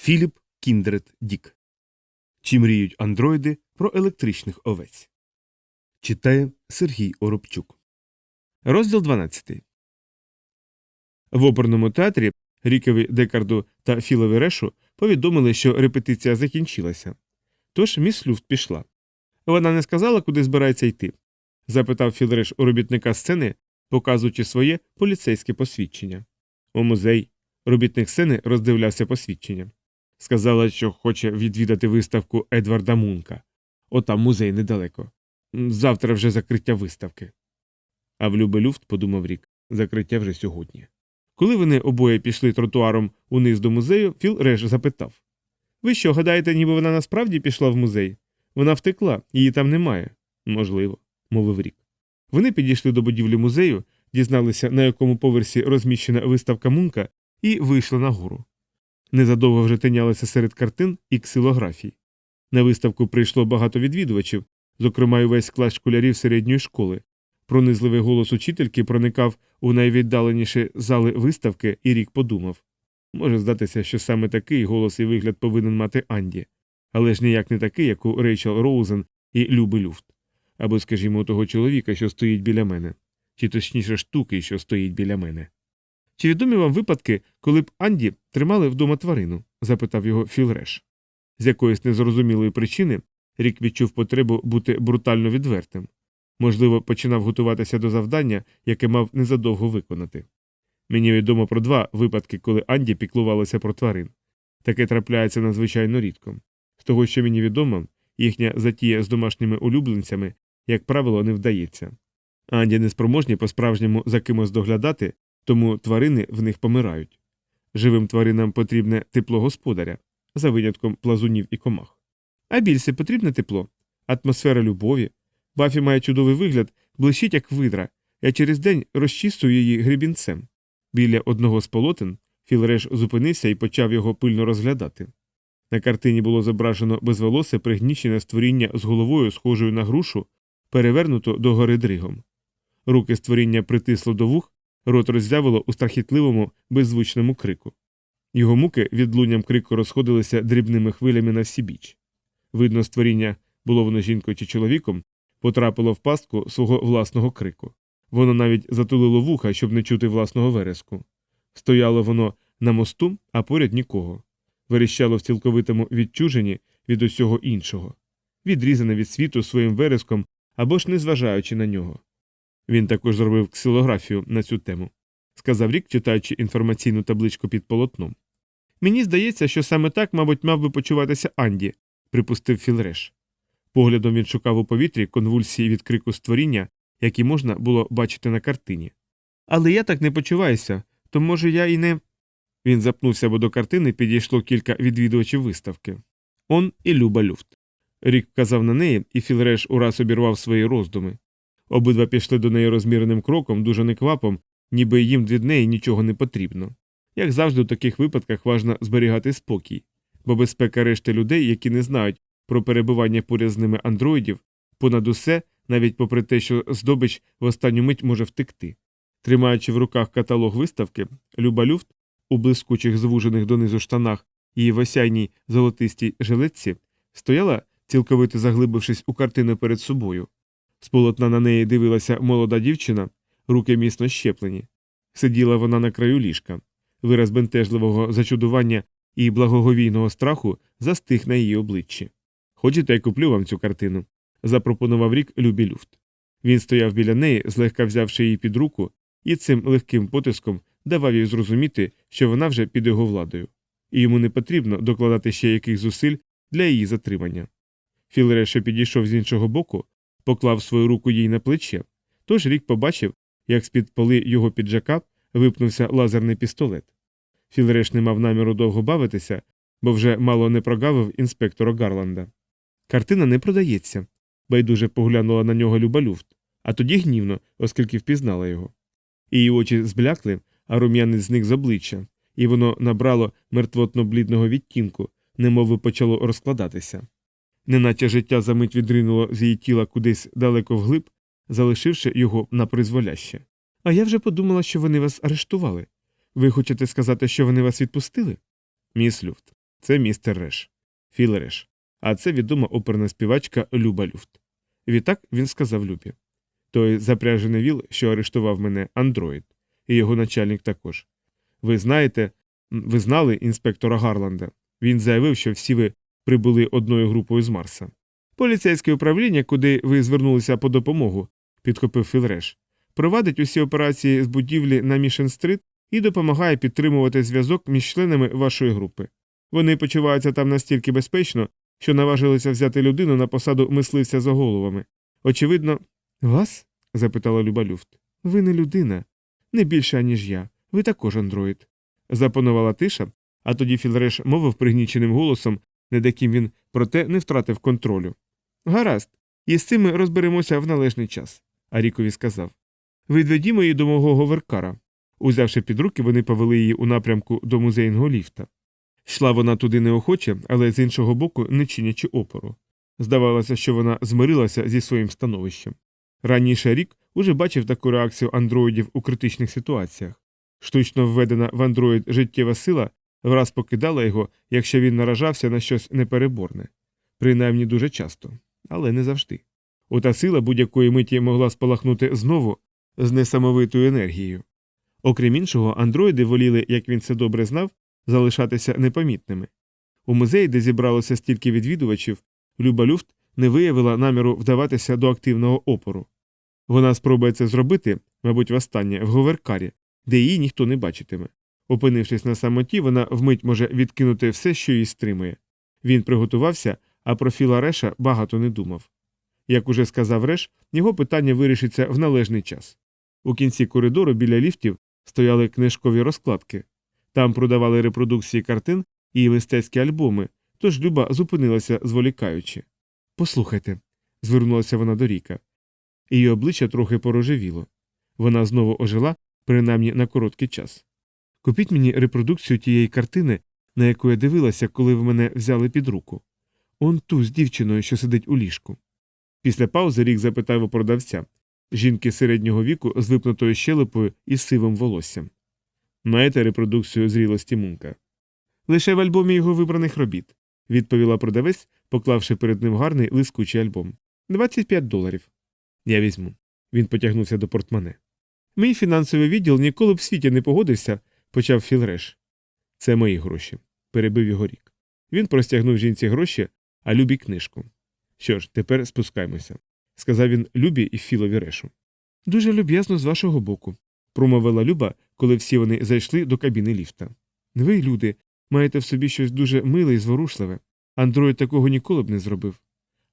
Філіп Кіндред Дік. Чи мріють андроїди про електричних овець? Читає Сергій Оробчук. Розділ 12. В оперному театрі Рікові Декарду та Філові Решу повідомили, що репетиція закінчилася. Тож міс Люфт пішла. Вона не сказала, куди збирається йти. запитав Філреш у робітника сцени, показуючи своє поліцейське посвідчення. У музей робітник сцени роздивлявся посвідчення. Сказала, що хоче відвідати виставку Едварда Мунка. Отам музей недалеко. Завтра вже закриття виставки. А в Любе Люфт, подумав рік, закриття вже сьогодні. Коли вони обоє пішли тротуаром униз до музею, Філ Реш запитав Ви що, гадаєте, ніби вона насправді пішла в музей? Вона втекла, її там немає. Можливо, мовив рік. Вони підійшли до будівлі музею, дізналися, на якому поверсі розміщена виставка Мунка, і вийшли нагору. Незадовго вже тинялися серед картин і ксилографій. На виставку прийшло багато відвідувачів, зокрема й увесь клас школярів середньої школи. Пронизливий голос учительки проникав у найвіддаленіші зали виставки, і рік подумав може здатися, що саме такий голос і вигляд повинен мати Анді, але ж ніяк не такий, як у Рейчел Роузен і Люби Люфт, або, скажімо, того чоловіка, що стоїть біля мене, чи точніше штуки, що стоїть біля мене. Чи відомі вам випадки, коли б Анді тримали вдома тварину? запитав його Філ Реш. З якоїсь незрозумілої причини рік відчув потребу бути брутально відвертим. Можливо, починав готуватися до завдання, яке мав незадовго виконати. Мені відомо про два випадки, коли Анді піклувалася про тварин. Таке трапляється надзвичайно рідко. З того, що мені відомо, їхня затія з домашніми улюбленцями, як правило, не вдається. Анді неспроможні по-справжньому за кимось доглядати, тому тварини в них помирають. Живим тваринам потрібне тепло господаря, за винятком плазунів і комах. А більше потрібне тепло, атмосфера любові. Бафі має чудовий вигляд, блищить, як видра, я через день розчистую її гребінцем. Біля одного з полотен Філреш зупинився і почав його пильно розглядати. На картині було зображено безволосе пригнічене створіння з головою, схожою на грушу, перевернуто догори дригом. Руки створіння притисло до вух, рот роззявило у страхітливому, беззвучному крику. Його муки відлунням крику розходилися дрібними хвилями на всі біч. Видно, створіння, було воно жінкою чи чоловіком, потрапило в пастку свого власного крику. Воно навіть затулило вуха, щоб не чути власного вереску. Стояло воно на мосту, а поряд нікого. Верещало в цілковитому відчуженні від усього іншого, відрізане від світу своїм вереском або ж незважаючи на нього. Він також зробив ксилографію на цю тему, сказав рік, читаючи інформаційну табличку під полотном. Мені здається, що саме так, мабуть, мав би почуватися Анді, припустив Філреш. Поглядом він шукав у повітрі конвульсії від крику створіння, які можна було бачити на картині. Але я так не почуваюся, то може я і не. Він запнувся, бо до картини підійшло кілька відвідувачів виставки. Он і Люба Люфт. Рік вказав на неї, і Філреш ураз обірвав свої роздуми. Обидва пішли до неї розміреним кроком, дуже неквапом, ніби їм від неї нічого не потрібно. Як завжди, у таких випадках важно зберігати спокій, бо безпека решти людей, які не знають про перебування поряд з ними андроїдів, понад усе, навіть попри те, що здобич в останню мить може втекти. Тримаючи в руках каталог виставки, Люба Люфт у блискучих звужених донизу штанах в осяйній золотистій жилетці стояла, цілковито заглибившись у картину перед собою. З полотна на неї дивилася молода дівчина, руки міцно щеплені. Сиділа вона на краю ліжка. Вираз бентежливого зачудування і благоговійного страху застиг на її обличчі. Хочете, я куплю вам цю картину? запропонував рік Любі Люфт. Він стояв біля неї, злегка взявши її під руку, і цим легким потиском давав їй зрозуміти, що вона вже під його владою, і йому не потрібно докладати ще яких зусиль для її затримання. Філре, що підійшов з іншого боку, поклав свою руку їй на плече, тож рік побачив, як з-під поли його піджака випнувся лазерний пістолет. Філреш не мав наміру довго бавитися, бо вже мало не прогавив інспектора Гарланда. Картина не продається, байдуже поглянула на нього Люба Люфт, а тоді гнівно, оскільки впізнала його. Її очі зблякли, а рум'янець зник з обличчя, і воно набрало мертвотно блідного відтінку, немови почало розкладатися. Неначе життя за мить відринуло з її тіла кудись далеко вглиб, залишивши його на призволяще. А я вже подумала, що вони вас арештували. Ви хочете сказати, що вони вас відпустили? Міс Люфт. Це містер Реш. Філ Реш. А це відома оперна співачка Люба Люфт. Відтак він сказав Любі. Той запряжений віл, що арештував мене, андроїд, і його начальник також. Ви знаєте, ви знали інспектора Гарланда. Він заявив, що всі ви прибули одною групою з Марса. Поліцейське управління, куди ви звернулися по допомогу, підхопив Філреш, провадить усі операції з будівлі на Мішен-стрит і допомагає підтримувати зв'язок між членами вашої групи. Вони почуваються там настільки безпечно, що наважилися взяти людину на посаду мисливця за головами. Очевидно, вас? запитала Люба Люфт. Ви не людина, не більше, аніж я. Ви також андроїд. Запанувала тиша, а тоді Філреш мовив пригніченим голосом, над яким він, проте, не втратив контролю. Гаразд, і з цим ми розберемося в належний час, Арікові сказав. Відведімо її до мого говеркара. Узявши під руки, вони повели її у напрямку до музейного ліфта. Йшла вона туди неохоче, але з іншого боку не чинячи опору. Здавалося, що вона змирилася зі своїм становищем. Раніше рік уже бачив таку реакцію андроїдів у критичних ситуаціях. Штучно введена в андроїд життєва сила враз покидала його, якщо він наражався на щось непереборне. Принаймні дуже часто, але не завжди. Ота сила будь-якої миті могла спалахнути знову з несамовитою енергією. Окрім іншого, андроїди воліли, як він це добре знав, залишатися непомітними. У музеї, де зібралося стільки відвідувачів, Люба Люфт не виявила наміру вдаватися до активного опору. Вона спробує це зробити, мабуть, востаннє, в говеркарі, де її ніхто не бачитиме. Опинившись на самоті, вона вмить може відкинути все, що її стримує. Він приготувався, а про Філа Реша багато не думав. Як уже сказав Реш, його питання вирішиться в належний час. У кінці коридору біля ліфтів стояли книжкові розкладки. Там продавали репродукції картин і мистецькі альбоми, тож Люба зупинилася, зволікаючи. Послухайте, звернулася вона до Ріка. Її обличчя трохи порожевіло. Вона знову ожила, принаймні на короткий час. Купіть мені репродукцію тієї картини, на яку я дивилася, коли ви мене взяли під руку. Он ту з дівчиною, що сидить у ліжку. Після паузи Рік запитав у продавця жінки середнього віку з випнутою щелепою і сивим волоссям. Маєте репродукцію зрілості мунка? Лише в альбомі його вибраних робіт, відповіла продавець, поклавши перед ним гарний лискучий альбом. 25 доларів. Я візьму. Він потягнувся до портмоне. Мій фінансовий відділ ніколи б в світі не погодився, почав Філреш. Це мої гроші, перебив його рік. Він простягнув жінці гроші, а Любі книжку. Що ж, тепер спускаймося, сказав він Любі і Філові решу. Дуже люб'язно з вашого боку, промовила Люба, коли всі вони зайшли до кабіни ліфта. Ви, люди, маєте в собі щось дуже миле і зворушливе. Андроїд такого ніколи б не зробив.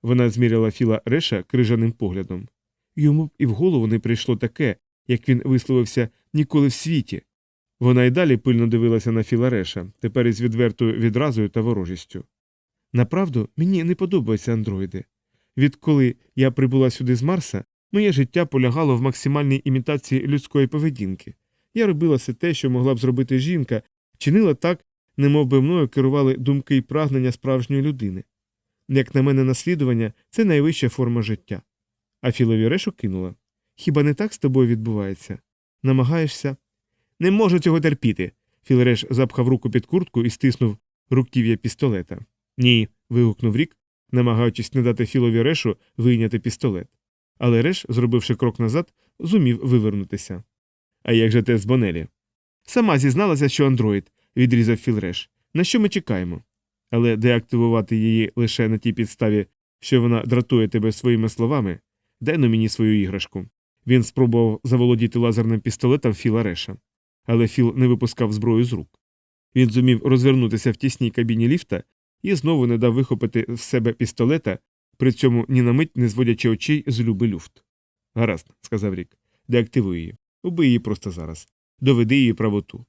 Вона зміряла Філа Реша крижаним поглядом. Йому б і в голову не прийшло таке, як він висловився ніколи в світі. Вона й далі пильно дивилася на Філа Реша, тепер із відвертою відразою та ворожістю. Направду, мені не подобаються андроїди. Відколи я прибула сюди з Марса, моє життя полягало в максимальній імітації людської поведінки. Я робила все те, що могла б зробити жінка, чинила так, немов би мною керували думки і прагнення справжньої людини. Як на мене, наслідування це найвища форма життя. А Філові решу кинула. Хіба не так з тобою відбувається? Намагаєшся? Не можу цього терпіти. Філреш запхав руку під куртку і стиснув руків'я пістолета. Ні. вигукнув рік, намагаючись не дати Філові решу вийняти пістолет. Але Реш, зробивши крок назад, зумів вивернутися. А як же те з Бонелі? Сама зізналася, що андроїд, відрізав Філреш. На що ми чекаємо? Але деактивувати її лише на тій підставі, що вона дратує тебе своїми словами, дай мені свою іграшку. Він спробував заволодіти лазерним пістолетом Філа Реша. Але Філ не випускав зброю з рук. Він зумів розвернутися в тісній кабіні ліфта і знову не дав вихопити з себе пістолета, при цьому ні на мить не зводячи очей з люби люфт. Гаразд, сказав Рік, деактивуй її. Убий її просто зараз. Доведи її правоту.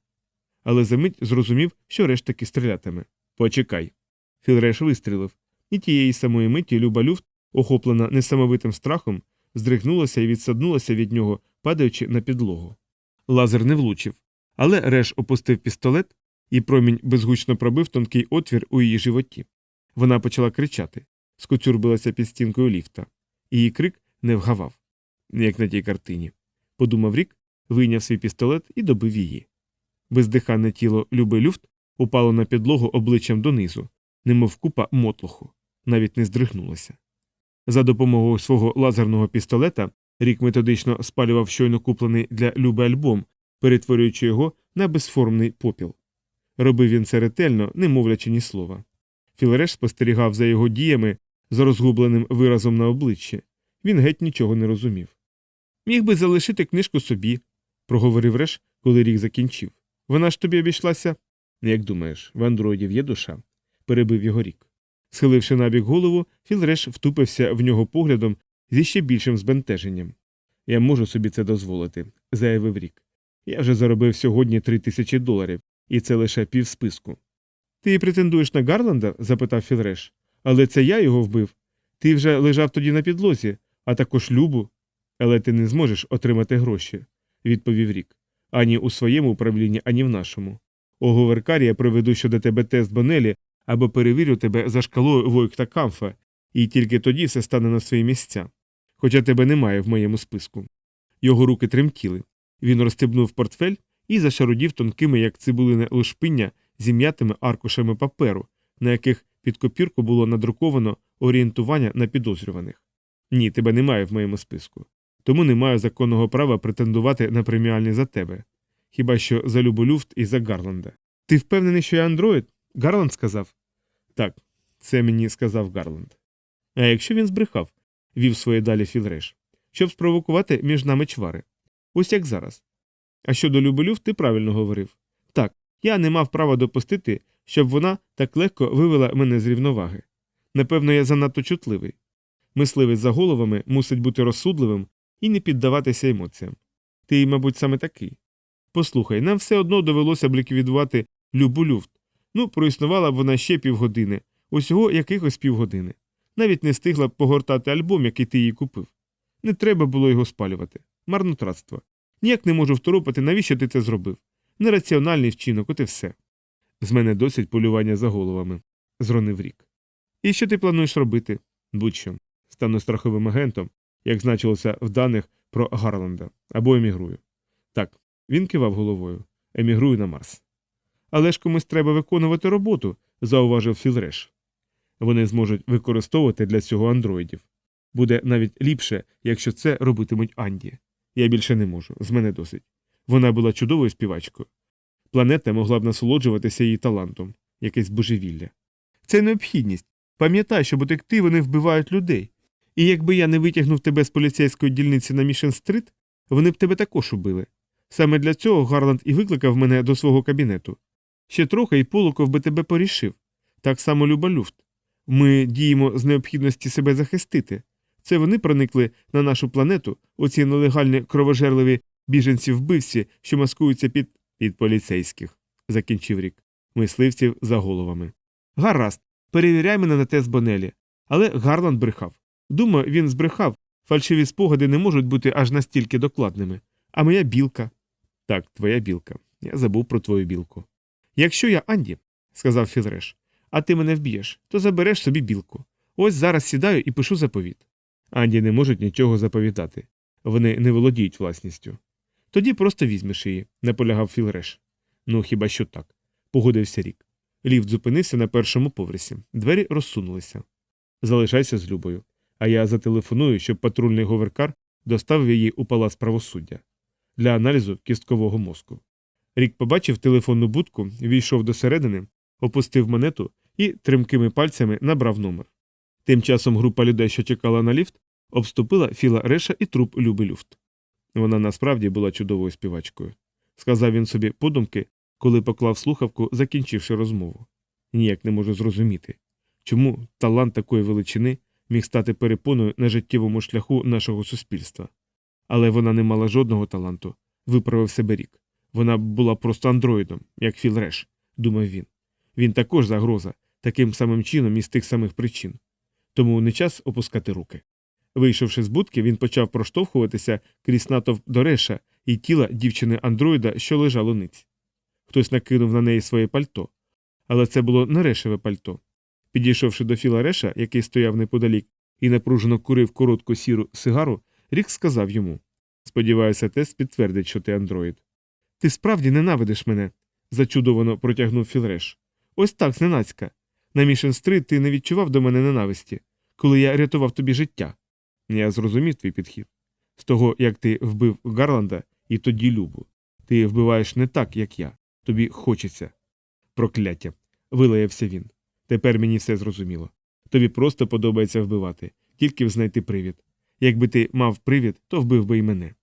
Але за мить зрозумів, що решт стрілятиме. Почекай. Філреш вистрілив, і тієї самої миті люба люфт, охоплена несамовитим страхом, здригнулася і відсаднулася від нього, падаючи на підлогу. Лазер не влучив, але Реш опустив пістолет, і промінь безгучно пробив тонкий отвір у її животі. Вона почала кричати, скоцюрбилася під стінкою ліфта. Її крик не вгавав, як на тій картині. Подумав рік, вийняв свій пістолет і добив її. Бездиханне тіло Люби Люфт упало на підлогу обличчям донизу, немов купа мотлоху, навіть не здригнулося. За допомогою свого лазерного пістолета Рік методично спалював щойно куплений для Люби альбом, перетворюючи його на безформний попіл. Робив він це ретельно, не мовлячи ні слова. Філереш спостерігав за його діями з розгубленим виразом на обличчі. Він геть нічого не розумів. Міг би залишити книжку собі, проговорив Реш, коли рік закінчив. Вона ж тобі обійшлася. Як думаєш, в андроїдів є душа? перебив його рік. Схиливши набік голову, Філреш втупився в нього поглядом зі ще більшим збентеженням. Я можу собі це дозволити, заявив рік. Я вже заробив сьогодні три тисячі доларів, і це лише пів списку. Ти претендуєш на Гарланда? запитав Філреш. Але це я його вбив. Ти вже лежав тоді на підлозі, а також любу. Але ти не зможеш отримати гроші, відповів рік. Ані у своєму управлінні, ані в нашому. У Говеркарі я проведу щодо тебе тест Бонелі або перевірю тебе за шкалою Войкта Камфа, і тільки тоді все стане на свої місця. Хоча тебе немає в моєму списку. Його руки тремтіли. Він розстебнув портфель і зашарудів тонкими, як цибулине лушпиння, зім'ятими аркушами паперу, на яких під копірку було надруковано орієнтування на підозрюваних. Ні, тебе немає в моєму списку. Тому не маю законного права претендувати на преміальні за тебе. Хіба що за Любу Люфт і за Гарланда. Ти впевнений, що я андроїд? Гарланд сказав. Так, це мені сказав Гарланд. А якщо він збрехав, вів своє далі Філреш, щоб спровокувати між нами чвари. Ось як зараз. А щодо Люболюв, ти правильно говорив. Так, я не мав права допустити, щоб вона так легко вивела мене з рівноваги. Напевно, я занадто чутливий. Мисливець за головами мусить бути розсудливим і не піддаватися емоціям. Ти, мабуть, саме такий. Послухай, нам все одно довелося б ліквідувати Любу Люфт. Ну, проіснувала б вона ще півгодини, усього якихось півгодини. Навіть не встигла б погортати альбом, який ти їй купив. Не треба було його спалювати. Марнотратство. Ніяк не можу второпати, навіщо ти це зробив. Нераціональний вчинок, от і все. З мене досить полювання за головами, зронив рік. І що ти плануєш робити? Будь-що. Стану страховим агентом, як значилося в даних про Гарланда, або емігрую. Так, він кивав головою. Емігрую на Марс. Але ж комусь треба виконувати роботу, зауважив Філреш. Вони зможуть використовувати для цього андроїдів. Буде навіть ліпше, якщо це робитимуть Анді. Я більше не можу, з мене досить. Вона була чудовою співачкою. Планета могла б насолоджуватися її талантом, якесь божевілля. Це необхідність. Пам'ятай, що детективи не вбивають людей. І якби я не витягнув тебе з поліцейської дільниці на Мішен Стрит, вони б тебе також убили. Саме для цього Гарланд і викликав мене до свого кабінету. Ще трохи і Полуков би тебе порішив. Так само Люба Люфт. Ми діємо з необхідності себе захистити. Це вони проникли на нашу планету, оці нелегальні кровожерливі біженці вбивці, що маскуються під під поліцейських, закінчив рік, мисливців за головами. Гаразд, перевіряй мене на тест Бонелі. Але Гарланд брехав. Думаю, він збрехав. Фальшиві спогади не можуть бути аж настільки докладними. А моя білка. Так, твоя білка. Я забув про твою білку. Якщо я Анді, сказав Філреш, а ти мене вб'єш, то забереш собі білку. Ось зараз сідаю і пишу заповіт. Анді не можуть нічого заповідати. Вони не володіють власністю. Тоді просто візьмеш її, наполягав Філреш. Ну хіба що так, погодився рік. Ліфт зупинився на першому поверсі, двері розсунулися. Залишайся з Любою, а я зателефоную, щоб патрульний говеркар доставив її у палац правосуддя для аналізу кісткового мозку. Рік побачив телефонну будку, війшов до середини, опустив монету і тримкими пальцями набрав номер. Тим часом група людей, що чекала на ліфт, обступила Філа Реша і труп Люби Люфт. Вона насправді була чудовою співачкою, сказав він собі подумки, коли поклав слухавку, закінчивши розмову. Ніяк не можу зрозуміти, чому талант такої величини міг стати перепоною на життєвому шляху нашого суспільства. Але вона не мала жодного таланту, виправив себе рік. Вона була просто андроїдом, як Філ Реш, думав він. Він також загроза, таким самим чином і з тих самих причин. Тому не час опускати руки. Вийшовши з будки, він почав проштовхуватися крізь натовп до реша і тіла дівчини андроїда, що лежало ниць. Хтось накинув на неї своє пальто. Але це було не решеве пальто. Підійшовши до Філа Реша, який стояв неподалік і напружено курив коротку сіру сигару, Рік сказав йому Сподіваюся, тест підтвердить, що ти андроїд. Ти справді ненавидиш мене. зачудовано протягнув Філреш. Ось так, зненацька. На Мішен Стрит ти не відчував до мене ненависті, коли я рятував тобі життя. Я зрозумів твій підхід. З того, як ти вбив Гарланда і тоді Любу. Ти вбиваєш не так, як я. Тобі хочеться. Прокляття. вилаявся він. Тепер мені все зрозуміло. Тобі просто подобається вбивати, тільки знайти привід. Якби ти мав привід, то вбив би і мене.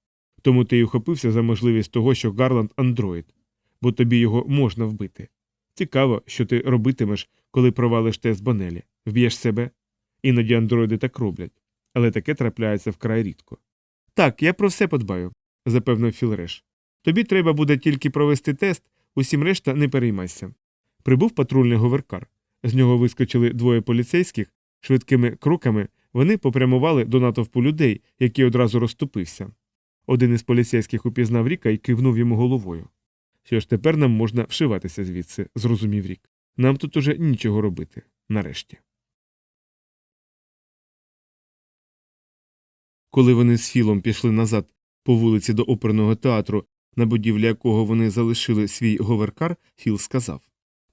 Тому ти й ухопився за можливість того, що Гарланд андроїд, бо тобі його можна вбити. Цікаво, що ти робитимеш, коли провалиш тест Бонелі. Вб'єш себе? Іноді андроїди так роблять, але таке трапляється вкрай рідко. Так, я про все подбаю, запевнив Філреш. Тобі треба буде тільки провести тест, усім решта не переймайся. Прибув патрульний говеркар. З нього вискочили двоє поліцейських, швидкими кроками вони попрямували до натовпу людей, який одразу розступився. Один із поліцейських упізнав Ріка і кивнув йому головою. Що ж тепер нам можна вшиватися звідси, зрозумів Рік. Нам тут уже нічого робити. Нарешті. Коли вони з Філом пішли назад по вулиці до оперного театру, на будівлі якого вони залишили свій говеркар, Філ сказав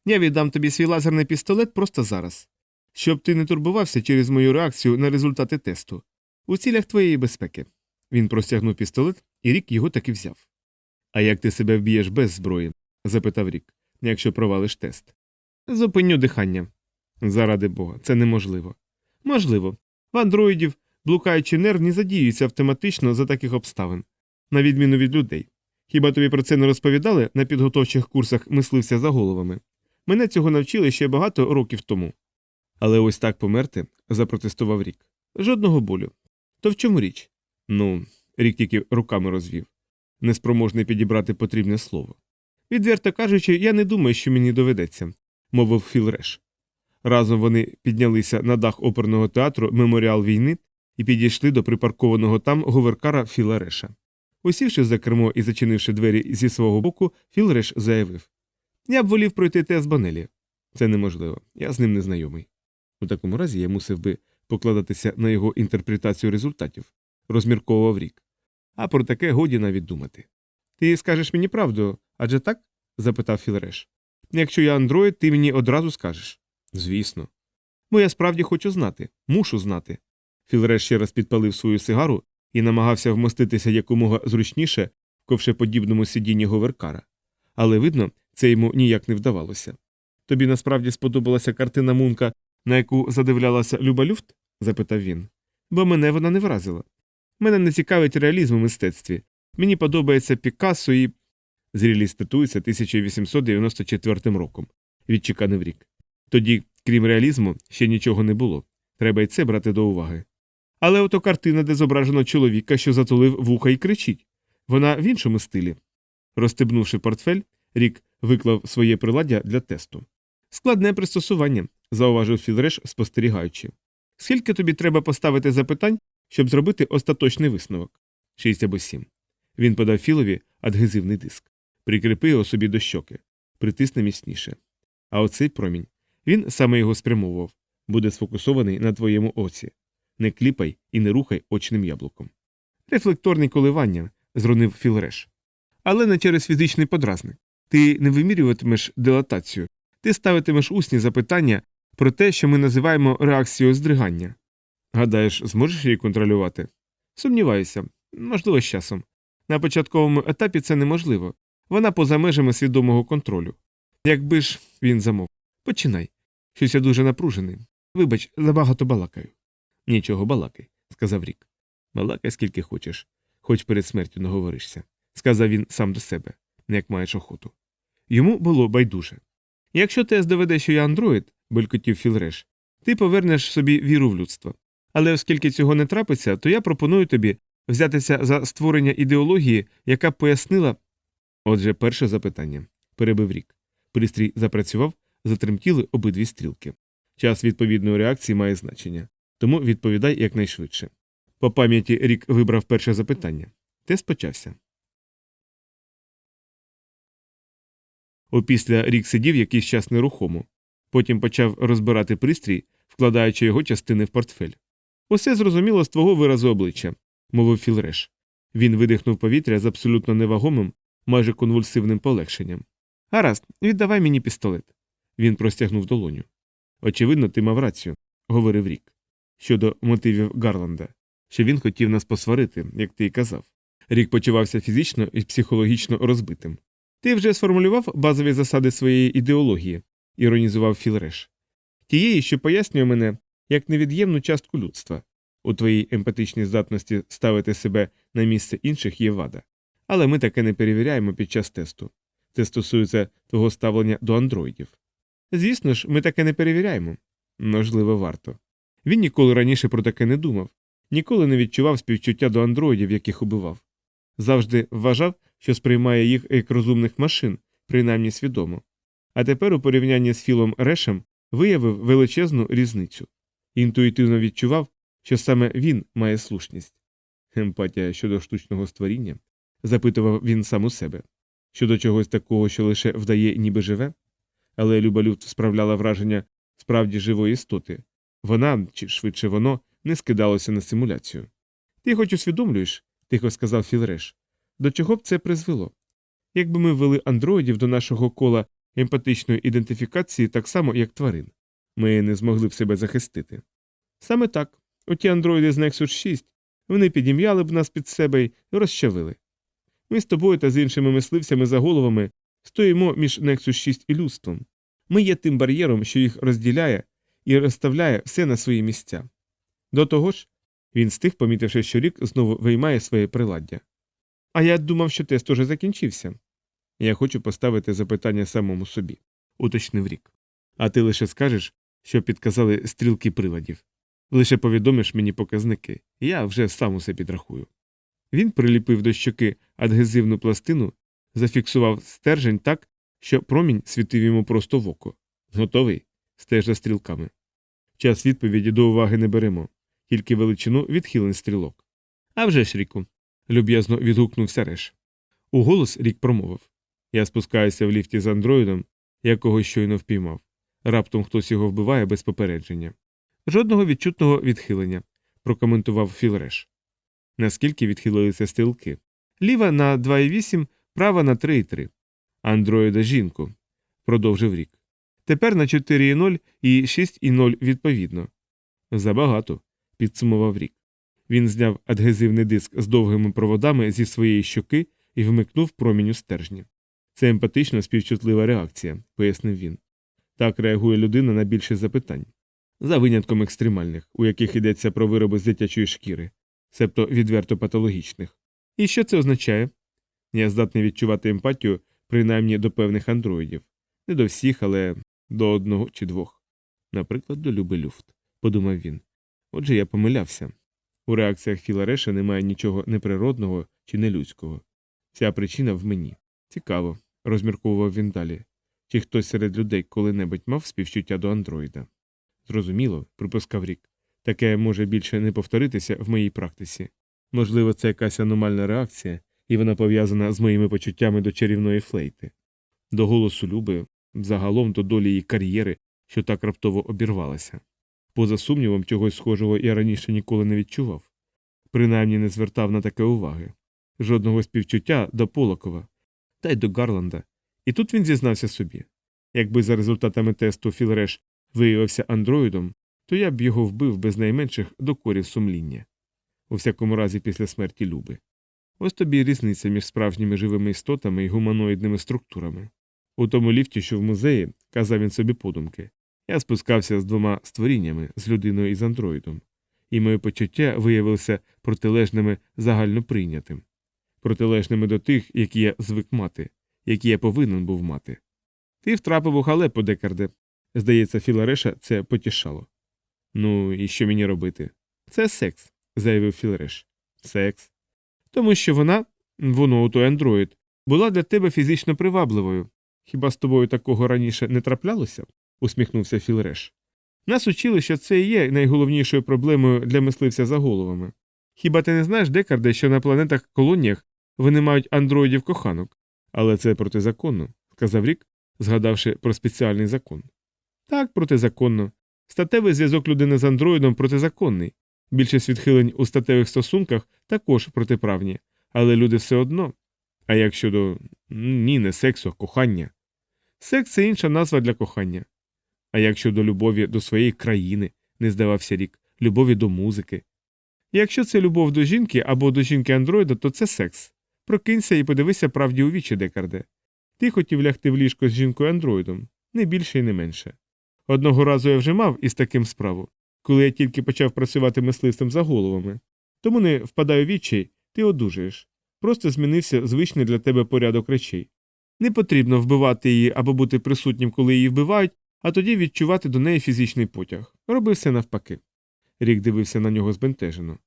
Я віддам тобі свій лазерний пістолет просто зараз. Щоб ти не турбувався через мою реакцію на результати тесту. У цілях твоєї безпеки. Він простягнув пістолет, і Рік його таки взяв. А як ти себе вб'єш без зброї? запитав Рік, якщо провалиш тест. Зупиню дихання. Заради Бога, це неможливо. Можливо. В андроїдів блукаючі нервні задіюються автоматично за таких обставин, на відміну від людей. Хіба тобі про це не розповідали на підготовчих курсах мислився за головами? Мене цього навчили ще багато років тому. Але ось так померти, запротестував Рік. Жодного болю. То в чому річ? Ну, рік тільки руками розвів, неспроможний підібрати потрібне слово. Відверто кажучи, я не думаю, що мені доведеться, мовив Філ Реш. Разом вони піднялися на дах оперного театру Меморіал війни і підійшли до припаркованого там говеркара Філа Реша. Усівши за кермо і зачинивши двері зі свого боку, Філ Реш заявив Я б волів пройти тест Бонелі. Це неможливо, я з ним не знайомий. У такому разі я мусив би покладатися на його інтерпретацію результатів, розмірковував рік. А про таке годі навіть думати. Ти скажеш мені правду, адже так? запитав Філреш. Якщо я андроїд, ти мені одразу скажеш. Звісно. Бо я справді хочу знати, мушу знати. Філреш ще раз підпалив свою сигару і намагався вмоститися якомога зручніше в ковшеподібному сидінні говеркара. Але видно, це йому ніяк не вдавалося. Тобі насправді сподобалася картина Мунка, на яку задивлялася Люба Люфт? запитав він. Бо мене вона не вразила. Мене не цікавить реалізм у мистецтві. Мені подобається Пікассо і. Зрілість статується 1894 роком, відчеканив рік. Тоді, крім реалізму, ще нічого не було. Треба й це брати до уваги. Але ото картина, де зображено чоловіка, що затулив вуха і кричить. Вона в іншому стилі. Розстебнувши портфель, рік виклав своє приладдя для тесту. Складне пристосування, зауважив Філреш, спостерігаючи. Скільки тобі треба поставити запитань, щоб зробити остаточний висновок? Шість або сім. Він подав Філові адгезивний диск. Прикріпи його собі до щоки, притисни міцніше. А оцей промінь він саме його спрямовував, буде сфокусований на твоєму оці. Не кліпай і не рухай очним яблуком. Рефлекторні коливання, зронив Філреш. Але не через фізичний подразник. Ти не вимірюватимеш дилатацію, ти ставитимеш усні запитання про те, що ми називаємо реакцією здригання. Гадаєш, зможеш її контролювати? Сумніваюся, можливо, з часом. На початковому етапі це неможливо. Вона поза межами свідомого контролю. Якби ж він замов. Починай. Щось я дуже напружений. Вибач, забагато балакаю. Нічого балакай, сказав Рік. Балакай скільки хочеш, хоч перед смертю наговоришся, сказав він сам до себе, як маєш охоту. Йому було байдуже. Якщо тест доведе, що я андроїд, белькотів Філреш, ти повернеш собі віру в людство. Але оскільки цього не трапиться, то я пропоную тобі взятися за створення ідеології, яка б пояснила. Отже, перше запитання, перебив рік. Пристрій запрацював, затремтіли обидві стрілки. Час відповідної реакції має значення, тому відповідай якнайшвидше. По пам'яті рік вибрав перше запитання. Тест почався. Опісля рік сидів якийсь час нерухомо. Потім почав розбирати пристрій, вкладаючи його частини в портфель. Усе зрозуміло з твого виразу обличчя, мовив Філреш. Він видихнув повітря з абсолютно невагомим, майже конвульсивним полегшенням. Гаразд, віддавай мені пістолет. Він простягнув долоню. Очевидно, ти мав рацію, говорив Рік. Щодо мотивів Гарланда, що він хотів нас посварити, як ти й казав. Рік почувався фізично і психологічно розбитим. Ти вже сформулював базові засади своєї ідеології, іронізував Філреш. Тієї, що пояснює мене як невід'ємну частку людства. У твоїй емпатичній здатності ставити себе на місце інших є вада. Але ми таке не перевіряємо під час тесту. Це стосується твого ставлення до андроїдів. Звісно ж, ми таке не перевіряємо. Можливо, варто. Він ніколи раніше про таке не думав, ніколи не відчував співчуття до андроїдів, яких убивав. Завжди вважав, що сприймає їх як розумних машин, принаймні свідомо. А тепер, у порівнянні з Філом Решем, виявив величезну різницю. Інтуїтивно відчував, що саме він має слушність. Емпатія щодо штучного створіння? запитував він сам у себе. Щодо чогось такого, що лише вдає, ніби живе? Але Люба Люфт справляла враження справді живої істоти. Вона, чи швидше воно, не скидалося на симуляцію. Ти хоч усвідомлюєш, тихо сказав Філреш, до чого б це призвело? Якби ми ввели андроїдів до нашого кола емпатичної ідентифікації так само, як тварин, ми не змогли б себе захистити. Саме так, оті андроїди з Nexus 6, вони підім'яли б нас під себе й розчавили. Ми з тобою та з іншими мисливцями за головами стоїмо між Nexus 6 і людством. Ми є тим бар'єром, що їх розділяє і розставляє все на свої місця. До того ж, він стиг, помітивши, що рік знову виймає своє приладдя. А я думав, що тест уже закінчився. Я хочу поставити запитання самому собі, уточнив рік. А ти лише скажеш, що підказали стрілки приладів. Лише повідомиш мені показники, я вже сам усе підрахую. Він приліпив до щоки адгезивну пластину, зафіксував стержень так, що промінь світив йому просто в око. Готовий? Стеж за стрілками. Час відповіді до уваги не беремо, тільки величину відхилень стрілок. А вже ж, Ріку, люб'язно відгукнувся Реш. Уголос рік промовив Я спускаюся в ліфті з андроїдом, якого щойно впіймав. Раптом хтось його вбиває без попередження. Жодного відчутного відхилення, прокоментував Філреш. Наскільки відхилилися стрілки? Ліва на 2,8, права на 3,3. Андроїда жінку, продовжив рік. Тепер на 4,0 і 6,0 відповідно. Забагато, підсумував рік. Він зняв адгезивний диск з довгими проводами зі своєї щоки і вмикнув промінь стержня. Це емпатично співчутлива реакція, пояснив він. Так реагує людина на більше запитань. За винятком екстремальних, у яких йдеться про вироби з дитячої шкіри, себто відверто патологічних. І що це означає? Я здатний відчувати емпатію принаймні до певних андроїдів. Не до всіх, але до одного чи двох. Наприклад, до Люби Люфт, подумав він. Отже, я помилявся. У реакціях Філа Реша немає нічого неприродного чи нелюдського. Вся причина в мені. Цікаво, розмірковував він далі. Чи хтось серед людей коли-небудь мав співчуття до андроїда? Зрозуміло, припускав рік. Таке може більше не повторитися в моїй практиці. Можливо, це якась аномальна реакція, і вона пов'язана з моїми почуттями до чарівної флейти, до голосу Люби, загалом до долі її кар'єри, що так раптово обірвалася. Поза сумнівом, чогось схожого я раніше ніколи не відчував, принаймні не звертав на таке уваги, жодного співчуття до Полокова, та й до Гарланда. І тут він зізнався собі якби за результатами тесту Філреш виявився андроїдом, то я б його вбив без найменших докорів сумління. У всякому разі, після смерті Люби. Ось тобі різниця між справжніми живими істотами і гуманоїдними структурами. У тому ліфті, що в музеї, казав він собі подумки, я спускався з двома створіннями, з людиною і з андроїдом, і мої почуття виявилися протилежними загальноприйнятим, протилежними до тих, які я звик мати, які я повинен був мати. Ти втрапив у халепу, Декарде. Здається, Філареша це потішало. Ну, і що мені робити? Це секс, заявив Філареш. Секс. Тому що вона, воно той андроїд, була для тебе фізично привабливою. Хіба з тобою такого раніше не траплялося? усміхнувся Філреш. Нас учили, що це і є найголовнішою проблемою для мисливця за головами. Хіба ти не знаєш, Декарде, що на планетах колоніях вони мають андроїдів коханок? Але це протизаконно, сказав Рік, згадавши про спеціальний закон. Так, протизаконно. Статевий зв'язок людини з андроїдом протизаконний. Більшість відхилень у статевих стосунках також протиправні, але люди все одно. А як щодо ні, не сексу, а кохання. Секс це інша назва для кохання. А як щодо любові до своєї країни, не здавався рік, любові до музики. Якщо це любов до жінки або до жінки андроїда, то це секс. Прокинься і подивися правді у вічі, Декарде. Ти хотів лягти в ліжко з жінкою андроїдом, не більше і не менше. Одного разу я вже мав із таким справу, коли я тільки почав працювати мисливцем за головами. Тому не впадай у відчай, ти одужаєш. Просто змінився звичний для тебе порядок речей. Не потрібно вбивати її або бути присутнім, коли її вбивають, а тоді відчувати до неї фізичний потяг. Роби все навпаки. Рік дивився на нього збентежено.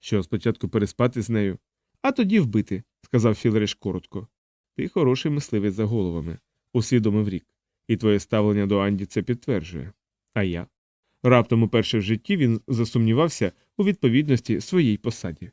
Що, спочатку переспати з нею, а тоді вбити, сказав Філериш коротко. Ти хороший мисливець за головами, усвідомив рік, і твоє ставлення до Анді це підтверджує. А я. Раптом уперше в житті він засумнівався у відповідності своїй посаді.